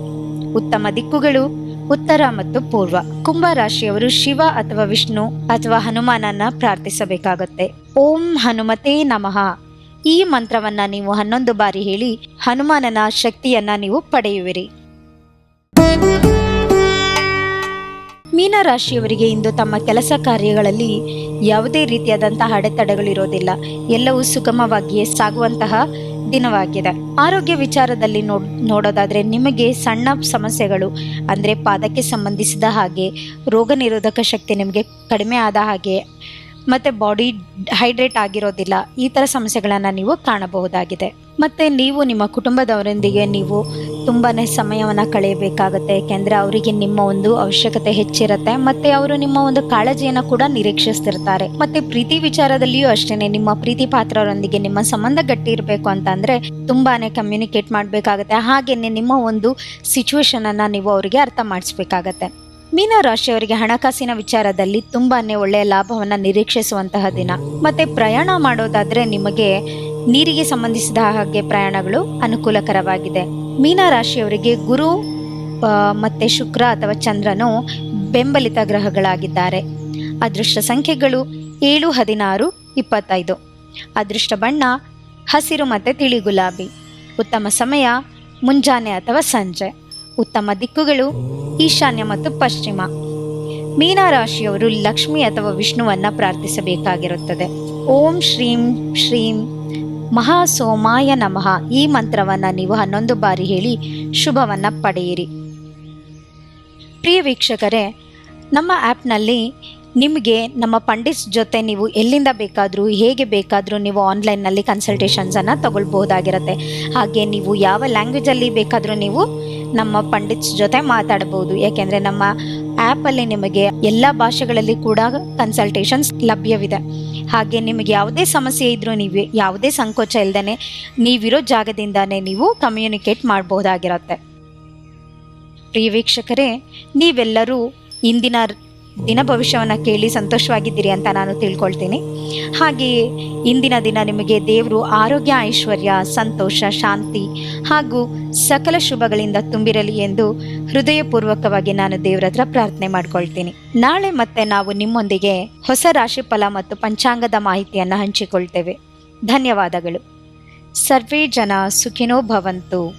ಉತ್ತಮ ದಿಕ್ಕುಗಳು ಉತ್ತರ ಮತ್ತು ಪೂರ್ವ. ಕುಂಭ ರಾಶಿಯವರು ಶಿವ ಅಥವಾ ವಿಷ್ಣು ಅಥವಾ ಹನುಮಾನನ್ನ ಪ್ರಾರ್ಥಿಸಬೇಕಾಗುತ್ತೆ. ಓಂ ಹನುಮತೆ ನಮಃ. ಈ ಮಂತ್ರವನ್ನ ನೀವು ಹನ್ನೊಂದು ಬಾರಿ ಹೇಳಿ ಹನುಮಾನನ ಶಕ್ತಿಯನ್ನ ನೀವು ಪಡೆಯುವಿರಿ. ಮೀನರಾಶಿಯವರಿಗೆ ಇಂದು ತಮ್ಮ ಕೆಲಸ ಕಾರ್ಯಗಳಲ್ಲಿ ಯಾವುದೇ ರೀತಿಯಾದಂತಹ ಅಡೆತಡೆಗಳಿರೋದಿಲ್ಲ. ಎಲ್ಲವೂ ಸುಗಮವಾಗಿಯೇ ಸಾಗುವಂತಹ ದಿನವಾಗಿದೆ. ಆರೋಗ್ಯ ವಿಚಾರದಲ್ಲಿ ನೋಡ್ ನೋಡೋದಾದ್ರೆ ನಿಮಗೆ ಸಣ್ಣ ಸಮಸ್ಯೆಗಳು, ಅಂದರೆ ಪಾದಕ್ಕೆ ಸಂಬಂಧಿಸಿದ ಹಾಗೆ ರೋಗ ನಿರೋಧಕ ಶಕ್ತಿ ನಿಮಗೆ ಕಡಿಮೆ ಆದ ಹಾಗೆ ಮತ್ತು ಬಾಡಿ ಹೈಡ್ರೇಟ್ ಆಗಿರೋದಿಲ್ಲ, ಈ ಥರ ಸಮಸ್ಯೆಗಳನ್ನು ನೀವು ಕಾಣಬಹುದಾಗಿದೆ. ಮತ್ತು ನೀವು ನಿಮ್ಮ ಕುಟುಂಬದವರೊಂದಿಗೆ ನೀವು ತುಂಬಾ ಸಮಯವನ್ನು ಕಳೆಯಬೇಕಾಗತ್ತೆ. ಏಕೆಂದರೆ ಅವರಿಗೆ ನಿಮ್ಮ ಒಂದು ಅವಶ್ಯಕತೆ ಹೆಚ್ಚಿರುತ್ತೆ. ಮತ್ತು ಅವರು ನಿಮ್ಮ ಒಂದು ಕಾಳಜಿಯನ್ನು ಕೂಡ ನಿರೀಕ್ಷಿಸ್ತಿರ್ತಾರೆ. ಮತ್ತು ಪ್ರೀತಿ ವಿಚಾರದಲ್ಲಿಯೂ ಅಷ್ಟೇ ನಿಮ್ಮ ಪ್ರೀತಿ ಪಾತ್ರರೊಂದಿಗೆ ನಿಮ್ಮ ಸಂಬಂಧ ಗಟ್ಟಿ ಇರಬೇಕು ಅಂತಂದ್ರೆ ತುಂಬಾ ಕಮ್ಯುನಿಕೇಟ್ ಮಾಡಬೇಕಾಗತ್ತೆ. ಹಾಗೆಯೇ ನಿಮ್ಮ ಒಂದು ಸಿಚುವೇಶನನ್ನು ನೀವು ಅವರಿಗೆ ಅರ್ಥ ಮಾಡಿಸ್ಬೇಕಾಗತ್ತೆ. ಮೀನ ರಾಶಿಯವರಿಗೆ ಹಣಕಾಸಿನ ವಿಚಾರದಲ್ಲಿ ತುಂಬಾನೇ ಒಳ್ಳೆಯ ಲಾಭವನ್ನು ನಿರೀಕ್ಷಿಸುವಂತಹ ದಿನ. ಮತ್ತೆ ಪ್ರಯಾಣ ಮಾಡೋದಾದ್ರೆ ನಿಮಗೆ ನೀರಿಗೆ ಸಂಬಂಧಿಸಿದ ಹಾಗೆ ಪ್ರಯಾಣಗಳು ಅನುಕೂಲಕರವಾಗಿದೆ. ಮೀನ ರಾಶಿಯವರಿಗೆ ಗುರು ಮತ್ತೆ ಶುಕ್ರ ಅಥವಾ ಚಂದ್ರನು ಬೆಂಬಲಿತ ಗ್ರಹಗಳಾಗಿದ್ದಾರೆ. ಅದೃಷ್ಟ ಸಂಖ್ಯೆಗಳು ಏಳು, ಹದಿನಾರು, ಇಪ್ಪತ್ತೈದು. ಅದೃಷ್ಟ ಬಣ್ಣ, ಹಸಿರು ಮತ್ತು ತಿಳಿ ಗುಲಾಬಿ. ಉತ್ತಮ ಸಮಯ, ಮುಂಜಾನೆ ಅಥವಾ ಸಂಜೆ. ಉತ್ತಮ ದಿಕ್ಕುಗಳು, ಈಶಾನ್ಯ ಮತ್ತು ಪಶ್ಚಿಮ. ಮೀನರಾಶಿಯವರು ಲಕ್ಷ್ಮಿ ಅಥವಾ ವಿಷ್ಣುವನ್ನು ಪ್ರಾರ್ಥಿಸಬೇಕಾಗಿರುತ್ತದೆ. ಓಂ ಶ್ರೀಂ ಶ್ರೀಂ ಮಹಾಸೋಮಾಯ ನಮಃ. ಈ ಮಂತ್ರವನ್ನು ನೀವು ಹನ್ನೊಂದು ಬಾರಿ ಹೇಳಿ ಶುಭವನ್ನು ಪಡೆಯಿರಿ. ಪ್ರಿಯ ವೀಕ್ಷಕರೇ, ನಮ್ಮ ಆ್ಯಪ್ನಲ್ಲಿ ನಿಮಗೆ ನಮ್ಮ ಪಂಡಿತ್ಸ್ ಜೊತೆ ನೀವು ಎಲ್ಲಿಂದ ಬೇಕಾದರೂ, ಹೇಗೆ ಬೇಕಾದರೂ ನೀವು ಆನ್ಲೈನ್ನಲ್ಲಿ ಕನ್ಸಲ್ಟೇಷನ್ಸನ್ನು ತಗೊಳ್ಬಹುದಾಗಿರುತ್ತೆ. ಹಾಗೆ ನೀವು ಯಾವ ಲ್ಯಾಂಗ್ವೇಜಲ್ಲಿ ಬೇಕಾದರೂ ನೀವು ನಮ್ಮ ಪಂಡಿತ್ಸ್ ಜೊತೆ ಮಾತಾಡಬಹುದು ಯಾಕೆಂದರೆ ನಮ್ಮ ಆ್ಯಪಲ್ಲಿ ನಿಮಗೆ ಎಲ್ಲ ಭಾಷೆಗಳಲ್ಲಿ ಕೂಡ ಕನ್ಸಲ್ಟೇಷನ್ಸ್ ಲಭ್ಯವಿದೆ. ಹಾಗೆ ನಿಮಗೆ ಯಾವುದೇ ಸಮಸ್ಯೆ ಇದ್ದರೂ ನೀವು ಯಾವುದೇ ಸಂಕೋಚ ಇಲ್ಲದೇ ನೀವಿರೋ ಜಾಗದಿಂದನೇ ನೀವು ಕಮ್ಯುನಿಕೇಟ್ ಮಾಡಬಹುದಾಗಿರುತ್ತೆ ಪ್ರಿಯ ವೀಕ್ಷಕರೇ, ನೀವೆಲ್ಲರೂ ಇಂದಿನ ದಿನ ಭವಿಷ್ಯವನ್ನು ಕೇಳಿ ಸಂತೋಷವಾಗಿದ್ದೀರಿ ಅಂತ ನಾನು ತಿಳ್ಕೊಳ್ತೀನಿ. ಹಾಗೆಯೇ ಇಂದಿನ ದಿನ ನಿಮಗೆ ದೇವರು ಆರೋಗ್ಯ, ಐಶ್ವರ್ಯ, ಸಂತೋಷ, ಶಾಂತಿ ಹಾಗೂ ಸಕಲ ಶುಭಗಳಿಂದ ತುಂಬಿರಲಿ ಎಂದು ಹೃದಯಪೂರ್ವಕವಾಗಿ ನಾನು ದೇವರ ಹತ್ರ ಪ್ರಾರ್ಥನೆ ಮಾಡ್ಕೊಳ್ತೀನಿ. ನಾಳೆ ಮತ್ತೆ ನಾವು ನಿಮ್ಮೊಂದಿಗೆ ಹೊಸ ರಾಶಿ ಫಲ ಮತ್ತು ಪಂಚಾಂಗದ ಮಾಹಿತಿಯನ್ನು ಹಂಚಿಕೊಳ್ತೇವೆ. ಧನ್ಯವಾದಗಳು. ಸರ್ವೇ ಜನ ಸುಖಿನೋ ಭವಂತು.